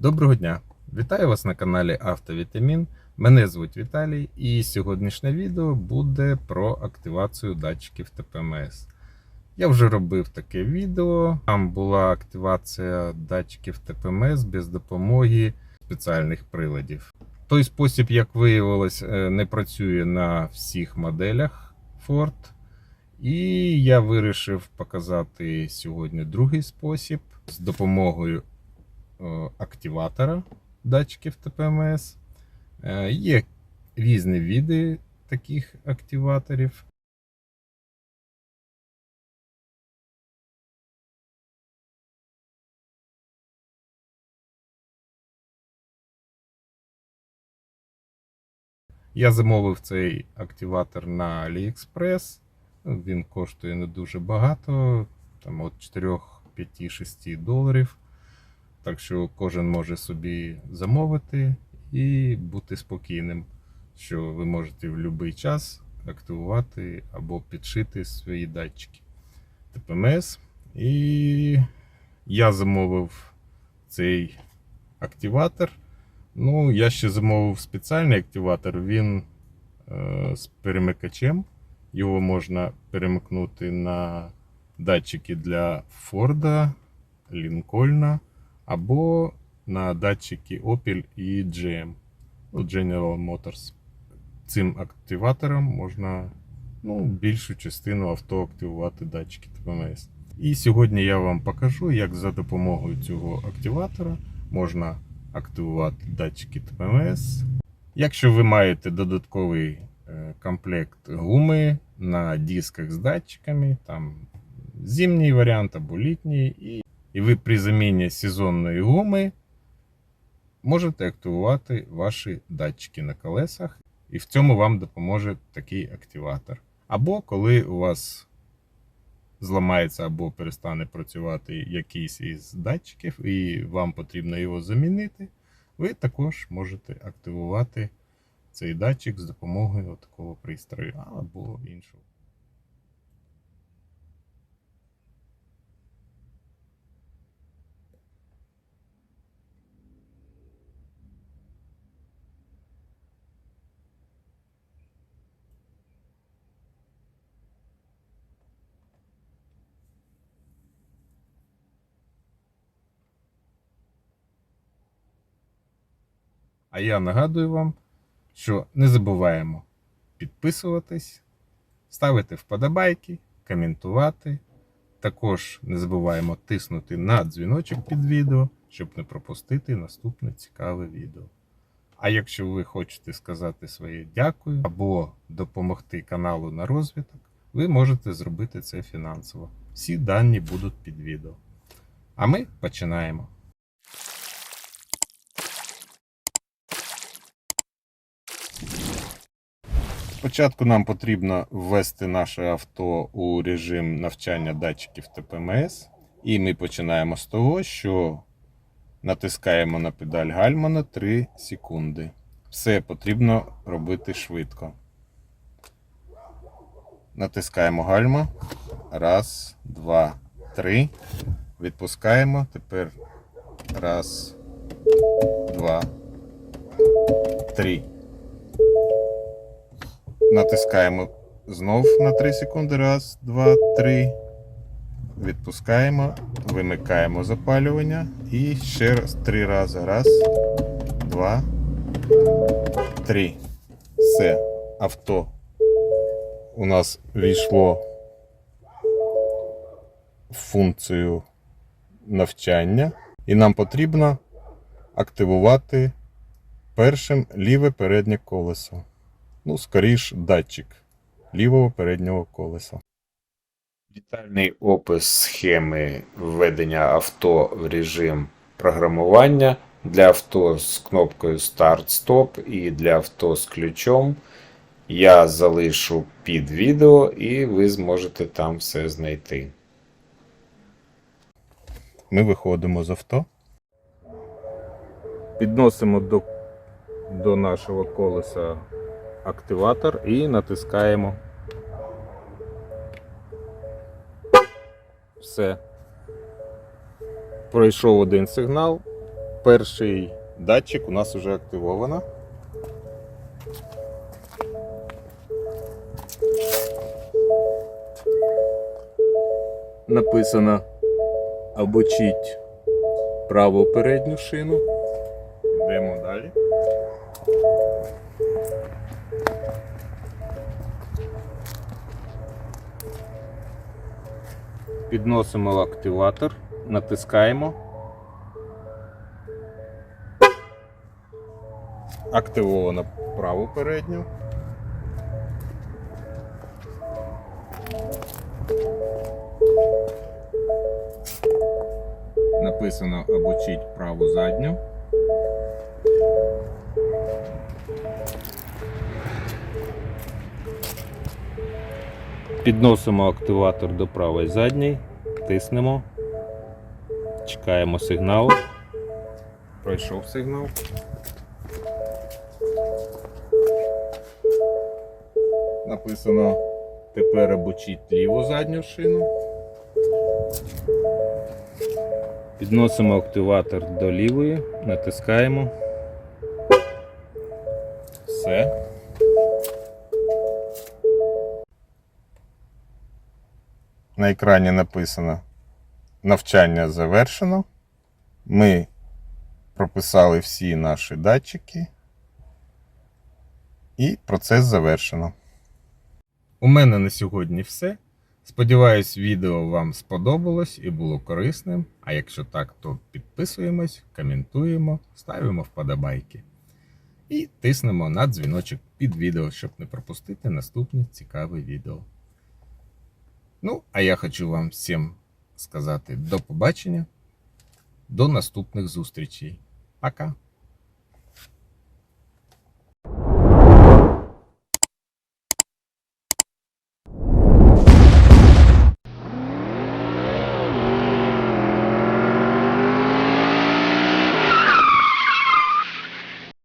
Доброго дня! Вітаю вас на каналі Автовітамін. Мене звуть Віталій, і сьогоднішнє відео буде про активацію датчиків ТПМС. Я вже робив таке відео. Там була активація датчиків ТПМС без допомоги спеціальних приладів. Той спосіб, як виявилось, е, не працює на всіх моделях Ford. І я вирішив показати сьогодні другий спосіб з допомогою активатора датчиків ТПМС. Е, Є різні види таких активаторів. Я замовив цей активатор на AliExpress. Ну, Він коштує не дуже багато, там от 4, 5, 6 доларів. Так що кожен може собі замовити і бути спокійним, що ви можете в будь-який час активувати або підшити свої датчики ТПМС. І я замовив цей активатор. Ну, я ще замовив спеціальний активатор. Він е, з перемикачем. Його можна перемикнути на датчики для Форда, Лінкольна або на датчики Opel і GM, ну, General Motors. Цим активатором можна ну, більшу частину авто активувати датчики ТПМС. І сьогодні я вам покажу, як за допомогою цього активатора можна активувати датчики ТПМС. Якщо ви маєте додатковий е, комплект гуми на дисках з датчиками, там зимній варіант або літній, і, і ви при заміні сезонної гуми можете активувати ваші датчики на колесах, і в цьому вам допоможе такий активатор. Або коли у вас зламається або перестане працювати якийсь із датчиків, і вам потрібно його замінити, ви також можете активувати цей датчик з допомогою такого пристрою або іншого. А я нагадую вам, що не забуваємо підписуватись, ставити вподобайки, коментувати. Також не забуваємо тиснути на дзвіночок під відео, щоб не пропустити наступне цікаве відео. А якщо ви хочете сказати своє дякую або допомогти каналу на розвиток, ви можете зробити це фінансово. Всі дані будуть під відео. А ми починаємо. Спочатку нам потрібно ввести наше авто у режим навчання датчиків ТПМС. І ми починаємо з того, що натискаємо на педаль гальма на 3 секунди. Все потрібно робити швидко. Натискаємо гальма. Раз, два, три. Відпускаємо. Тепер раз, два, три. Натискаємо знов на 3 секунди. Раз, два, три. Відпускаємо, вимикаємо запалювання. І ще раз три рази. Раз, два, три. Все. Авто у нас війшло в функцію навчання. І нам потрібно активувати першим ліве переднє колесо ну, скоріш, датчик лівого переднього колеса. Детальний опис схеми введення авто в режим програмування для авто з кнопкою Start-Stop і для авто з ключом я залишу під відео і ви зможете там все знайти. Ми виходимо з авто. Підносимо до, до нашого колеса активатор і натискаємо. Все. Пройшов один сигнал. перший датчик у нас вже активовано. Написано обучіть праву передню шину. Йдемо далі. Підносимо активатор, натискаємо. Активовано праву передню. Написано обучіть праву задню. Підносимо активатор до правої задньої, тиснемо, чекаємо сигнал. Пройшов сигнал. Написано тепер обучіть ліву задню шину. Підносимо активатор до лівої, натискаємо. Все. На екрані написано навчання завершено. Ми прописали всі наші датчики. І процес завершено. У мене на сьогодні все. Сподіваюсь, відео вам сподобалось і було корисним. А якщо так, то підписуємось, коментуємо, ставимо вподобайки. І тиснемо на дзвіночок під відео, щоб не пропустити наступні цікаві відео. Ну, а я хочу вам всім сказати до побачення, до наступних зустрічей. Пока!